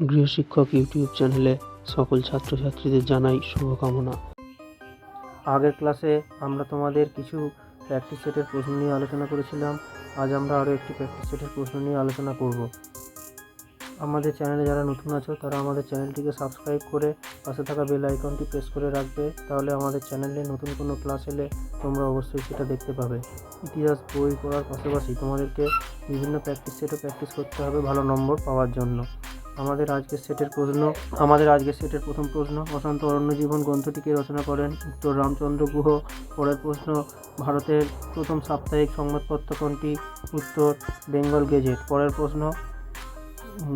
গৃহশিক্ষক YouTube চ্যানেলে সকল ছাত্রছাত্রীদের জানাই শুভকামনা। আগের ক্লাসে আমরা তোমাদের কিছু প্র্যাকটিস সেটের প্রশ্ন নিয়ে আলোচনা করেছিলাম। আজ আমরা আরও একটি প্র্যাকটিস সেটের প্রশ্ন নিয়ে আলোচনা করব। আমাদের চ্যানেলে যারা নতুন আছো, তারা আমাদের চ্যানেলটিকে সাবস্ক্রাইব করে পাশে থাকা বেল আইকনটি প্রেস করে রাখবে। তাহলে আমাদের চ্যানেলে নতুন কোনো ক্লাস এলে তোমরা অবশ্যই সেটা দেখতে পাবে। ইতিহাস, বই পড়ার পাশাপাশি তোমাদেরকে বিভিন্ন প্র্যাকটিস সেটও প্র্যাকটিস করতে হবে ভালো নম্বর পাওয়ার জন্য। আমাদের আজকের সেটের প্রশ্ন, আমাদের আজকের সেটের প্রথম প্রশ্ন, বসন্ত অরণ্য জীবন গ্রন্থটিকে রচনা করেন উত্তর রামচন্দ্র গুহ। পরের প্রশ্ন, ভারতের প্রথম সাপ্তাহিক সংবাদপত্র কোনটি? উত্তর, বেঙ্গল গেজেট। পরের প্রশ্ন,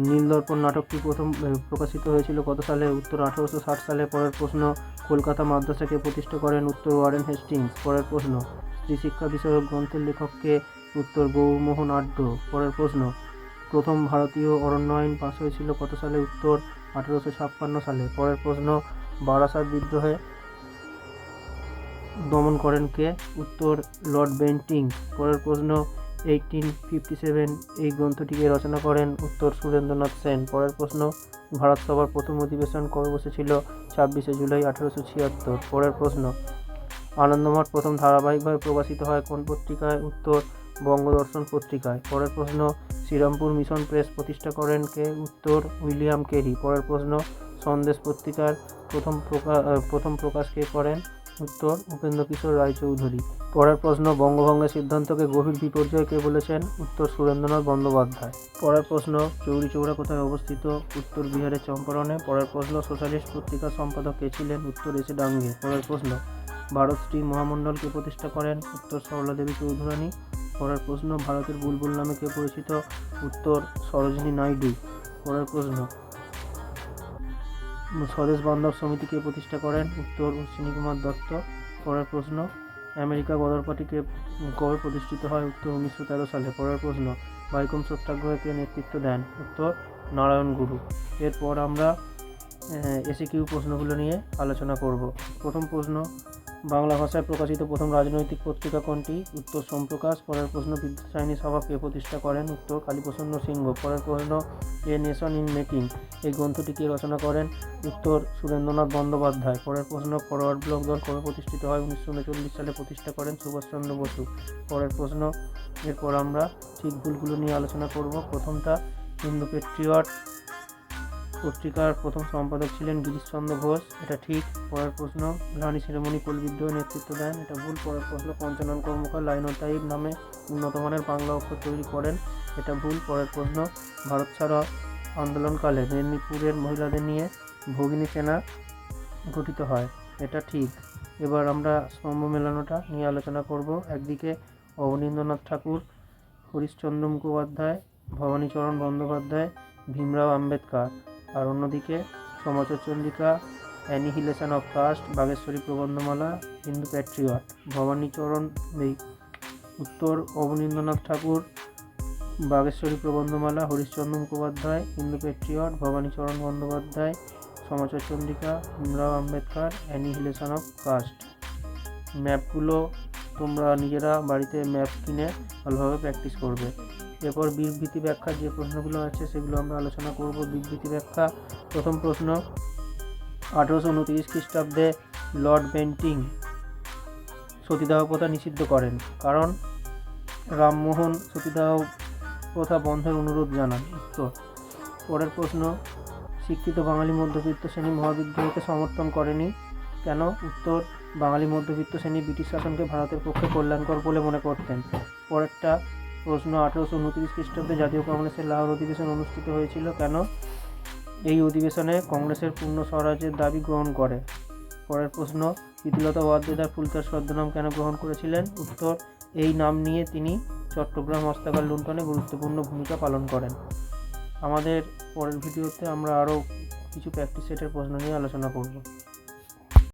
নীলদর্পণ নাটকটি প্রথম প্রকাশিত হয়েছিল কত সালে? উত্তর, আঠারোশো ষাট সালে। পরের প্রশ্ন, কলকাতা মাদ্রাসাকে প্রতিষ্ঠা করেন উত্তর ওয়ারেন হেস্টিংস। পরের প্রশ্ন, স্ত্রী শিক্ষা বিষয়ক গ্রন্থের লেখককে উত্তর গৌরমোহন আড্ড। পরের প্রশ্ন প্রথম ভারতীয় অরণ্য আইন পাশ হয়েছিল কত সালে? উত্তর, আঠেরোশো ছাপ্পান্ন সালে। পরের প্রশ্ন, বারাসাত বিদ্রোহে দমন করেন কে? উত্তর, লর্ড বেন্টিং। পরের প্রশ্ন এইটিন ফিফটি সেভেন এই গ্রন্থটিকে রচনা করেন উত্তর সুরেন্দ্রনাথ সেন। পরের প্রশ্ন, ভারত সভার প্রথম অধিবেশন কবে বসেছিল? ছাব্বিশে জুলাই, আঠারোশো ছিয়াত্তর। পরের প্রশ্ন, আনন্দমঠ প্রথম ধারাবাহিকভাবে প্রকাশিত হয় কোন পত্রিকায়? উত্তর বঙ্গদর্শন পত্রিকায়। পরের প্রশ্ন, শ্রীরামপুর মিশন প্রেস প্রতিষ্ঠা করেন কে? উত্তর, উইলিয়াম কেরি। পরের প্রশ্ন, সন্দেশ পত্রিকার প্রথম প্রকাশ প্রথম প্রকাশ কে করেন? উত্তর, উপেন্দ্র কিশোর রায়চৌধুরী। পরের প্রশ্ন, বঙ্গভঙ্গের সিদ্ধান্তকে গভীর বিপর্যয় কে বলেছেন? উত্তর, সুরেন্দ্রনাথ বন্দ্যোপাধ্যায়। পরের প্রশ্ন, চৌরি চৌড়া কোথায় অবস্থিত? উত্তর বিহারের চম্পারণে। পরের প্রশ্ন, সোশ্যালিস্ট পত্রিকার সম্পাদক কে ছিলেন? উত্তর এসে ডাঙ্গে। পরের প্রশ্ন, ভারত শ্রী মহামণ্ডলকে প্রতিষ্ঠা করেন? উত্তর সরলা দেবী চৌধুরানী। পরের প্রশ্ন, ভারতের বুলবুল নামে কে পরিচিত? উত্তর, সরোজিনী নাইডু। পরের প্রশ্ন, স্বদেশ বান্ধব সমিতিকে প্রতিষ্ঠা করেন? উত্তর অশ্বিনী কুমার দত্ত। পরের প্রশ্ন, আমেরিকা গদর পার্টিকে কবে প্রতিষ্ঠিত হয়? উত্তর, উনিশশো তেরো সালে। পরের প্রশ্ন বাইকম সত্যাগ্রহকে নেতৃত্ব দেন? উত্তর, নারায়ণ গুরু। এরপর আমরা এসে কিউ প্রশ্নগুলো নিয়ে আলোচনা করব। প্রথম প্রশ্ন বাংলা ভাষায় প্রকাশিত প্রথম রাজনৈতিক পত্রিকা কোনটি? উত্তর সোমপ্রকাশ, পরের প্রশ্ন, বিদ্যাসায়নী সভা কে প্রতিষ্ঠা করেন? উত্তর, কালীপ্রসন্ন সিংহ। পরের প্রশ্ন এ নেশন ইন মেকিং? এই গ্রন্থটি কে রচনা করেন? উত্তর, সুরেন্দ্রনাথ বন্দ্যোপাধ্যায়। পরের প্রশ্ন, ফরওয়ার্ড ব্লক দল কবে প্রতিষ্ঠিত হয়? উনিশশো উনচল্লিশ সালে প্রতিষ্ঠা করেন সুভাষচন্দ্র বসু। পরের প্রশ্ন, এরপর আমরা ঠিক ভুলগুলো নিয়ে আলোচনা করব। প্রথমটা হিন্দু পেট্রিয়ট পত্রিকার প্রথম সম্পাদক ছিলেন গিরিশচন্দ্র ঘোষ। এটা ঠিক, পরের প্রশ্ন, রানী শিরোমণি কোল বিদ্রোহে নেতৃত্ব দেন, এটা ভুল, পরের প্রশ্ন, Panchanan Karmakar linotype নামে উন্নত মানের বাংলা অক্ষর তৈরি করেন, এটা ভুল, পরের প্রশ্ন, ভারত ছাড়া আন্দোলনকালে মেদিনীপুরের মহিলাদের নিয়ে ভগিনী সেনা গঠিত হয়, এটা ঠিক। এবার আমরা স্তম্ভ মেলানোটা নিয়ে আলোচনা করব। একদিকে অবনীন্দ্রনাথ ঠাকুর, হরিশ্চন্দ্র মুখোপাধ্যায়, ভবানীচরণ বন্দ্যোপাধ্যায়, ভীমরাও আম্বেদকর। আর অন্যদিকে Samachar Chandrika annihilation of caste Bageshwari Prabandhamala, Hindu Patriot Bhabanicharan উত্তর Abanindranath Tagore, Bageshwari Prabandhamala, Harishchandra Mukhopadhyay, Hindu Patriot Bhabanicharan Bandyopadhyay Samachar Chandrika Bhimrao Ambedkar annihilation of caste ম্যাপগুলো তোমরা নিজেরা বাড়িতে ম্যাপ কিনে ভালোভাবে প্র্যাকটিস করবে। এরপর বিবৃতি ব্যাখ্যা যে প্রশ্নগুলো আছে সেগুলো আমরা আলোচনা করব। বিবৃতি ব্যাখ্যা, প্রথম প্রশ্ন, আঠেরোশো উনত্রিশ খ্রিস্টাব্দে লর্ড বেন্টিং সতীদাহ প্রথা নিষিদ্ধ করেন। কারণ রামমোহন সতীদাহ প্রথা বন্ধের অনুরোধ জানান। উত্তর। পরের প্রশ্ন, শিক্ষিত বাঙালি মধ্যবিত্ত শ্রেণি মহাবিদ্রোহকে সমর্থন করেনি কেন? উত্তর, বাঙালি মধ্যবিত্ত শ্রেণি ব্রিটিশ শাসনকে ভারতের পক্ষে কল্যাণকর বলে মনে করতেন। পরেরটা প্রশ্ন আঠেরোশো উনত্রিশ খ্রিস্টাব্দে জাতীয় কংগ্রেসের লাহোর অধিবেশন অনুষ্ঠিত হয়েছিল কেন? এই অধিবেশনে কংগ্রেসের পূর্ণ স্বরাজ্যের দাবি গ্রহণ করে। পরের প্রশ্ন প্রীতিলতা ওয়াদ্দেদার ফুলচার ছদ্মনাম কেন গ্রহণ করেছিলেন? উত্তর, এই নাম নিয়ে তিনি চট্টগ্রাম হস্তাগার লুণ্ঠনে গুরুত্বপূর্ণ ভূমিকা পালন করেন। আমাদের পরের ভিডিওতে আমরা আরও কিছু প্র্যাকটিস সেটের প্রশ্ন নিয়ে আলোচনা করব।